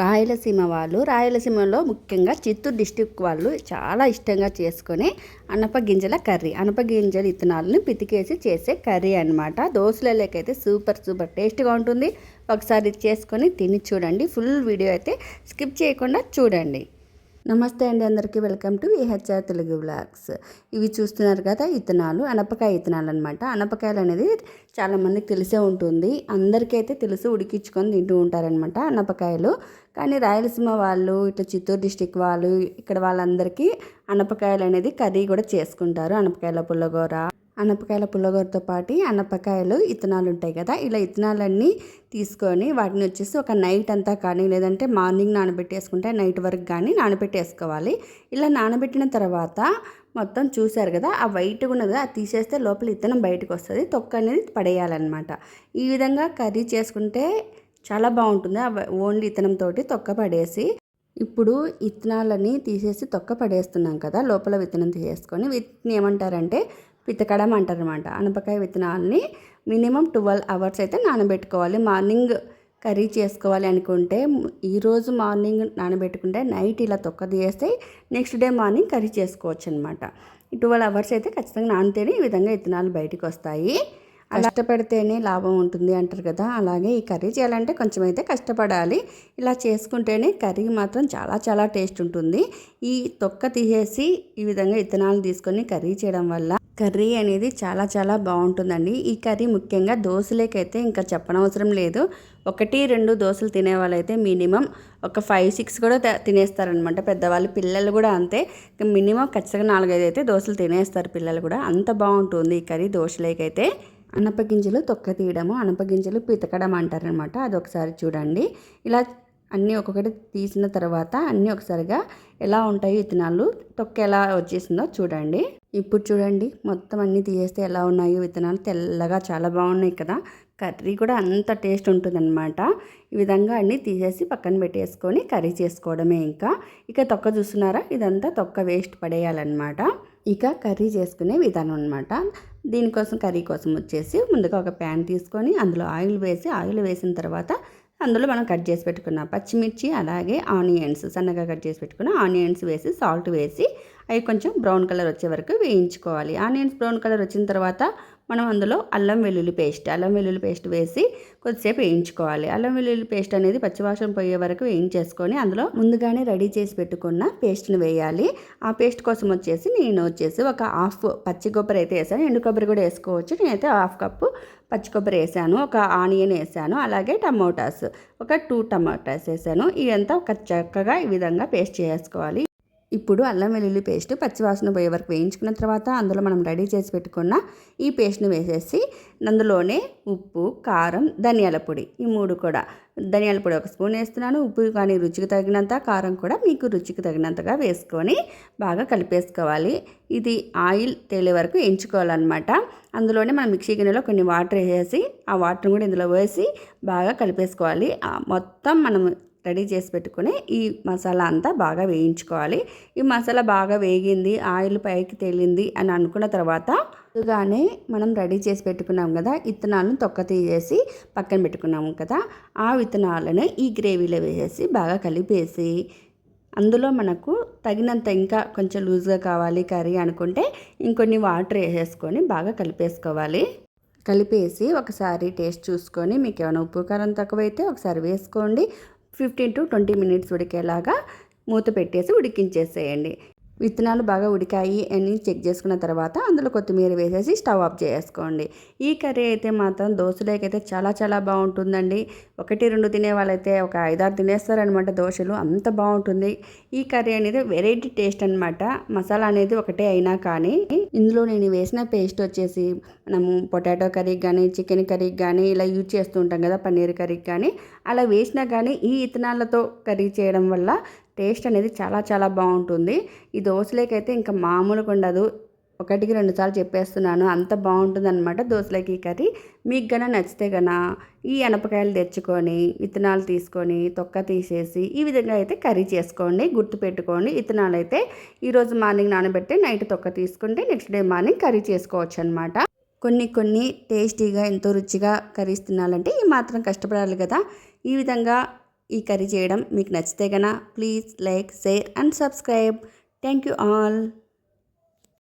రాయలసీమ వాళ్ళు రాయలసీమలో ముఖ్యంగా చిత్తూరు డిస్టిక్ వాళ్ళు చాలా ఇష్టంగా చేసుకునే అనప గింజల కర్రీ. అనప గింజల ఇత్తనాలను పితికేసి చేసే కర్రీ అనమాట దోశలలోకైతే సూపర్ సూపర్ టేస్ట్గా ఉంటుంది. ఒకసారి చేసుకొని తిని చూడండి. ఫుల్ వీడియో అయితే స్కిప్ చేయకుండా చూడండి. నమస్తే అండి అందరికీ. Welcome to VHR Telugu blogs ఇవి చూస్తున్నారు కదా ఇత్తనాలు అనపకాయ ఇత్తనాలు అనమాట అనపకాయలు అనేది చాలామందికి తెలిసే ఉంటుంది. అందరికీ అయితే తెలుసు ఉడికించుకొని తింటూ ఉంటారనమాట అనపకాయలు. కానీ రాయలసీమ వాళ్ళు ఇట్లా చిత్తూరు డిస్టిక్ వాళ్ళు ఇక్కడ వాళ్ళందరికీ అనపకాయలు అనేది కర్రీ కూడా చేసుకుంటారు. అనపకాయల పుల్లగూర అనపకాయల పుల్లగూరతో పాటు అనపకాయలు ఇత్తనాలు ఉంటాయి కదా. ఇలా ఇత్తనాలన్నీ తీసుకొని వాటిని వచ్చేసి ఒక నైట్ అంతా కానీ లేదంటే మార్నింగ్ నానబెట్టేసుకుంటే నైట్ వరకు కానీ నానబెట్టేసుకోవాలి. ఇలా నానబెట్టిన తర్వాత మొత్తం చూశారు కదా ఆ వైట్గా ఉన్నది అది తీసేస్తే లోపల ఇత్తనం బయటకు వస్తుంది. తొక్క అనేది పడేయాలన్నమాట. ఈ విధంగా కర్రీ చేసుకుంటే చాలా బాగుంటుంది. ఓన్లీ ఇత్తనంతో తొక్క పడేసి ఇప్పుడు ఇత్తనాలని తీసేసి తొక్క పడేస్తున్నాం కదా లోపల విత్తనం తీసేసుకొని. వీటిని ఏమంటారంటే పితకడం అంటారనమాట అనపకాయ విత్తనాలని మినిమం ట్వెల్వ్ అవర్స్ అయితే నానబెట్టుకోవాలి. మార్నింగ్ కర్రీ చేసుకోవాలి అనుకుంటే ఈరోజు మార్నింగ్ నానబెట్టుకుంటే నైట్ ఇలా తొక్క తీస్తే నెక్స్ట్ డే మార్నింగ్ కర్రీ చేసుకోవచ్చు అనమాట ట్వెల్వ్ అవర్స్ అయితే ఖచ్చితంగా నానితేనే ఈ విధంగా విత్తనాలు బయటకు వస్తాయి. కష్టపడితేనే లాభం ఉంటుంది అంటారు కదా. అలాగే ఈ కర్రీ చేయాలంటే కొంచెం అయితే కష్టపడాలి. ఇలా చేసుకుంటేనే కర్రీ మాత్రం చాలా చాలా టేస్ట్ ఉంటుంది. ఈ తొక్క తీసేసి ఈ విధంగా విత్తనాలు తీసుకొని కర్రీ చేయడం వల్ల కర్రీ అనేది చాలా చాలా బాగుంటుందండి. ఈ కర్రీ ముఖ్యంగా దోశలేకైతే ఇంకా చెప్పనవసరం లేదు. ఒకటి రెండు దోశలు తినే వాళ్ళైతే మినిమం ఒక ఫైవ్ సిక్స్ కూడా తినేస్తారనమాట. పెద్దవాళ్ళు పిల్లలు కూడా అంతే. మినిమం ఖచ్చితంగా నాలుగైదు అయితే దోశలు తినేస్తారు పిల్లలు కూడా. అంత బాగుంటుంది ఈ కర్రీ దోశలేకైతే. అనపగింజలు తొక్క తీయడము అనపగింజలు పితకడం అంటారనమాట. అది ఒకసారి చూడండి. ఇలా అన్నీ ఒక్కొక్కటి తీసిన తర్వాత అన్నీ ఒకసారిగా ఎలా ఉంటాయి విత్తనాలు తొక్క ఎలా వచ్చేసిందో చూడండి. ఇప్పుడు చూడండి మొత్తం అన్నీ తీసేస్తే ఎలా ఉన్నాయో విత్తనాలు తెల్లగా చాలా బాగున్నాయి కదా. కర్రీ కూడా అంత టేస్ట్ ఉంటుందన్నమాట. ఈ విధంగా అన్నీ తీసేసి పక్కన పెట్టేసుకొని కర్రీ చేసుకోవడమే ఇంకా. ఇక తొక్క చూస్తున్నారా? ఇదంతా తొక్క వేస్ట్ పడేయాలన్నమాట. ఇక కర్రీ చేసుకునే విధానం అనమాట దీనికోసం కర్రీ కోసం వచ్చేసి ముందుగా ఒక ప్యాన్ తీసుకొని అందులో ఆయిల్ వేసి ఆయిల్ వేసిన తర్వాత అందులో మనం కట్ చేసి పెట్టుకున్న పచ్చిమిర్చి అలాగే ఆనియన్స్ సన్నగా కట్ చేసి పెట్టుకున్న ఆనియన్స్ వేసి సాల్ట్ వేసి అవి కొంచెం బ్రౌన్ కలర్ వచ్చే వరకు వేయించుకోవాలి. ఆనియన్స్ బ్రౌన్ కలర్ వచ్చిన తర్వాత మనం అందులో అల్లం వెల్లుల్లి పేస్ట్ అల్లం వెల్లుల్లి పేస్ట్ వేసి కొద్దిసేపు వేయించుకోవాలి. అల్లం వెల్లుల్లి పేస్ట్ అనేది పచ్చివాసన పోయే వరకు వేయించేసుకొని అందులో ముందుగానే రెడీ చేసి పెట్టుకున్న పేస్ట్ని వేయాలి. ఆ పేస్ట్ కోసం వచ్చేసి నేను వచ్చేసి ఒక హాఫ్ పచ్చి కొబ్బరి అయితే వేసాను. ఎండు కొబ్బరి కూడా వేసుకోవచ్చు. నేనైతే హాఫ్ కప్పు పచ్చి కొబ్బరి వేసాను. ఒక ఆనియన్ వేసాను. అలాగే టమోటాస్ ఒక టూ టమాటాస్ వేసాను. ఇదంతా ఒక చక్కగా ఈ విధంగా పేస్ట్ చేసుకోవాలి. ఇప్పుడు అల్లం వెల్లుల్లి పేస్ట్ పచ్చివాసన పోయే వరకు వేయించుకున్న తర్వాత అందులో మనం రెడీ చేసి పెట్టుకున్న ఈ పేస్ట్ని వేసేసి అందులోనే ఉప్పు కారం ధనియాల పొడి ఈ మూడు కూడా. ధనియాల పొడి ఒక స్పూన్ వేస్తున్నాను. ఉప్పు కానీ రుచికి తగినంత కారం కూడా మీకు రుచికి తగినంతగా వేసుకొని బాగా కలిపేసుకోవాలి. ఇది ఆయిల్ తేలే వరకు ఎంచుకోవాలన్నమాట అందులోనే మనం మిక్సీ గిన్నెలో కొన్ని వాటర్ వేసేసి ఆ వాటర్ కూడా ఇందులో వేసి బాగా కలిపేసుకోవాలి. మొత్తం మనం రెడీ చేసి పెట్టుకుని ఈ మసాలా అంతా బాగా వేయించుకోవాలి. ఈ మసాలా బాగా వేగింది ఆయిల్ పైకి తేలింది అని అనుకున్న తర్వాత ముందుగానే మనం రెడీ చేసి పెట్టుకున్నాం కదా విత్తనాలను తొక్క తీసేసి పక్కన పెట్టుకున్నాము కదా ఆ విత్తనాలను ఈ గ్రేవీలో వేసేసి బాగా కలిపేసి అందులో మనకు తగినంత ఇంకా కొంచెం లూజ్గా కావాలి కర్రీ అనుకుంటే ఇంకొన్ని వాటర్ వేసేసుకొని బాగా కలిపేసుకోవాలి. కలిపేసి ఒకసారి టేస్ట్ చూసుకొని మీకు ఏమైనా ఉప్పు కారం తక్కువైతే ఒకసారి వేసుకోండి. ఫిఫ్టీన్ టు ట్వంటీ మినిట్స్ ఉడికేలాగా మూత పెట్టేసి ఉడికించేసేయండి. విత్తనాలు బాగా ఉడికాయి అని చెక్ చేసుకున్న తర్వాత అందులో కొత్తిమీర వేసేసి స్టవ్ ఆఫ్ చేసుకోండి ఈ కర్రీ అయితే మాత్రం దోశలేకైతే చాలా చాలా బాగుంటుందండి. ఒకటి రెండు తినే వాళ్ళైతే ఒక ఐదారు తినేస్తారనమాట దోశలు. అంత బాగుంటుంది. ఈ కర్రీ అనేది వెరైటీ టేస్ట్ అనమాట మసాలా అనేది ఒకటే అయినా కానీ ఇందులో నేను వేసిన పేస్ట్ వచ్చేసి మనము పొటాటో కర్రీకి కానీ చికెన్ కర్రీకి కానీ ఇలా యూజ్ చేస్తూ ఉంటాం కదా పన్నీర్ కర్రీకి కానీ. అలా వేసినా కానీ ఈ ఇతనాలతో కర్రీ చేయడం వల్ల టేస్ట్ అనేది చాలా చాలా బాగుంటుంది. ఈ దోశలేకైతే ఇంకా మామూలుగా ఉండదు. ఒకటికి రెండు సార్లు చెప్పేస్తున్నాను. అంత బాగుంటుంది అనమాట దోశలకి కర్రీ. మీకు గన నచ్చితే గన ఈ అనపకాయలు తెచ్చుకొని విత్తనాలు తీసుకొని తొక్క తీసేసి ఈ విధంగా అయితే కర్రీ చేసుకోండి. గుర్తు పెట్టుకోండి. విత్తనాలు అయితే ఈరోజు మార్నింగ్ నానబెట్టి నైట్ తొక్క తీసుకుంటే నెక్స్ట్ డే మార్నింగ్ కర్రీ చేసుకోవచ్చు అనమాట కొన్ని కొన్ని టేస్టీగా ఎంతో రుచిగా కర్రీస్ తినాలంటే ఈ మాత్రం కష్టపడాలి కదా. ఈ విధంగా ఈ కర్రీ చేయడం మీకు నచ్చితే గన please like share and subscribe. Thank you all.